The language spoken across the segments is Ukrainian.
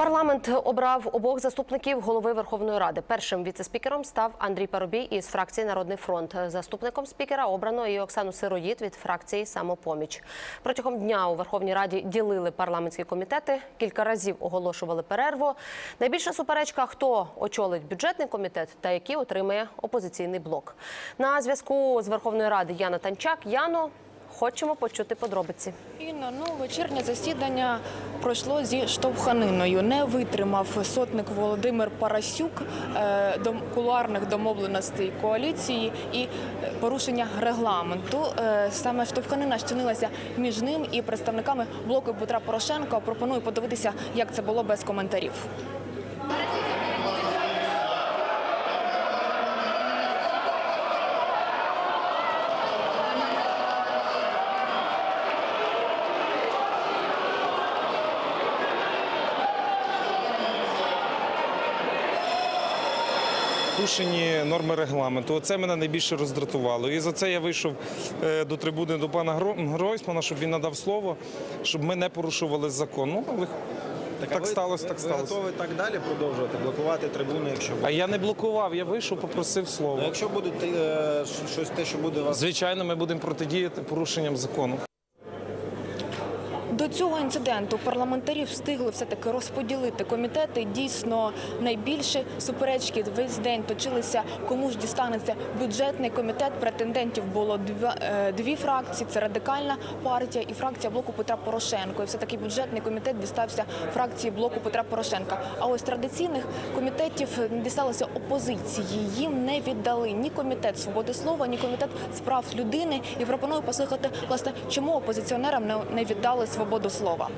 Парламент обрав обох заступників голови Верховної Ради. Першим віцеспікером став Андрій Парубій із фракції Народний фронт. Заступником спікера обрано і Оксану Сироїд від фракції Самопоміч. Протягом дня у Верховній Раді ділили парламентські комітети. Кілька разів оголошували перерву. Найбільша суперечка, хто очолить бюджетний комітет та який отримає опозиційний блок. На зв'язку з Верховної Ради Яна Танчак. Яно, хочемо почути подробиці. Інно, ну вечірнє засідання пройшло зі штовханиною. Не витримав сотник Володимир Парасюк е, дом, кулуарних домовленостей коаліції і е, порушення регламенту. Е, саме штовханина щинилася між ним і представниками блоку Петра Порошенка. Пропоную подивитися, як це було без коментарів. Порушені норми регламенту. Це мене найбільше роздратувало. І за це я вийшов е, до трибуни до пана Гройсмана, щоб він надав слово, щоб ми не порушували закон. Ну, але а так ви- сталося, ви- так ви сталося. готові так далі продовжувати, блокувати трибуни, якщо А я не блокував, я вийшов, попросив Ну, якщо буде те, щось те, що буде вас Звичайно, ми будемо протидіяти порушенням закону. До цього інциденту парламентарі встигли все таки розподілити комітети. Дійсно, найбільше суперечки весь день точилися. Кому ж дістанеться бюджетний комітет. Претендентів було два- е, дві фракції: це радикальна партія і фракція блоку Петра Порошенко. І все таки бюджетний комітет дістався фракції блоку Петра Порошенка. А ось традиційних комітетів дісталося опозиції. Їм не віддали ні комітет свободи слова, ні комітет з прав людини. І пропоную послухати власне, чому опозиціонерам не- віддали свободу слова.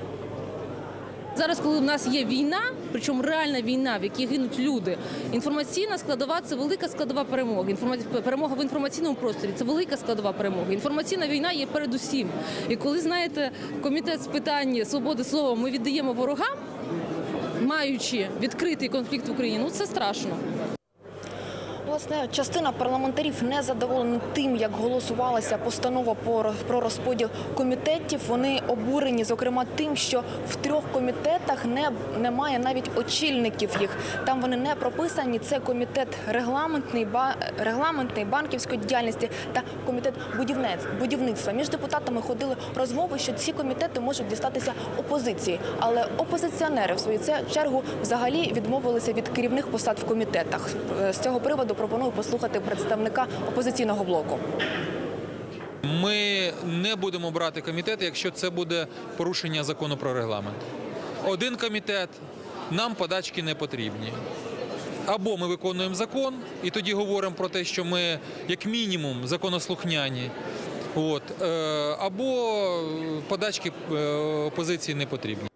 Зараз, коли в нас є війна, причому реальна війна, в якій гинуть люди, інформаційна складова це велика складова перемоги. Інформа- Перемога в інформаційному просторі це велика складова перемоги. Інформаційна війна є передусім. І коли знаєте, комітет з питань свободи слова ми віддаємо ворогам, маючи відкритий конфлікт в Україні, ну це страшно. Власне, частина парламентарів не задоволена тим, як голосувалася постанова по- про розподіл комітетів. Вони обурені, зокрема, тим, що в трьох комітетах не, немає навіть очільників їх. Там вони не прописані. Це комітет регламентний, ба, регламентний банківської діяльності та комітет будівництва. Між депутатами ходили розмови, що ці комітети можуть дістатися опозиції. Але опозиціонери в свою чергу взагалі відмовилися від керівних посад в комітетах. З цього приводу пропоную послухати представника опозиційного блоку. Ми не будемо брати комітети, якщо це буде порушення закону про регламент. Один комітет, нам подачки не потрібні. Або ми виконуємо закон, і тоді говоримо про те, що ми, як мінімум, законослухняні. От, е, або подачки е, опозиції не потрібні.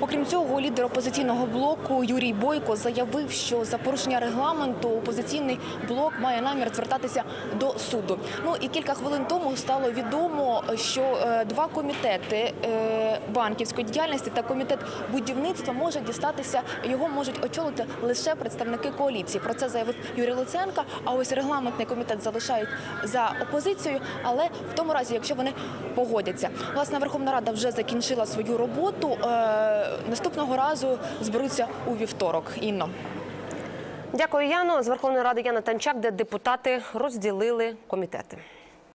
Окрім цього, лідер опозиційного блоку Юрій Бойко заявив, що за порушення регламенту опозиційний блок має намір звертатися до суду. Ну і кілька хвилин тому стало відомо, що е, два комітети е, банківської діяльності та комітет будівництва може дістатися. Його можуть очолити лише представники коаліції. Про це заявив Юрій Луценко. А ось регламентний комітет залишають за опозицією, але в тому разі, якщо вони погодяться, власне Верховна Рада вже закінчила свою роботу. Наступного разу зберуться у вівторок. Інно. Дякую, Яно. З Верховної Ради Яна Танчак, де депутати розділили комітети.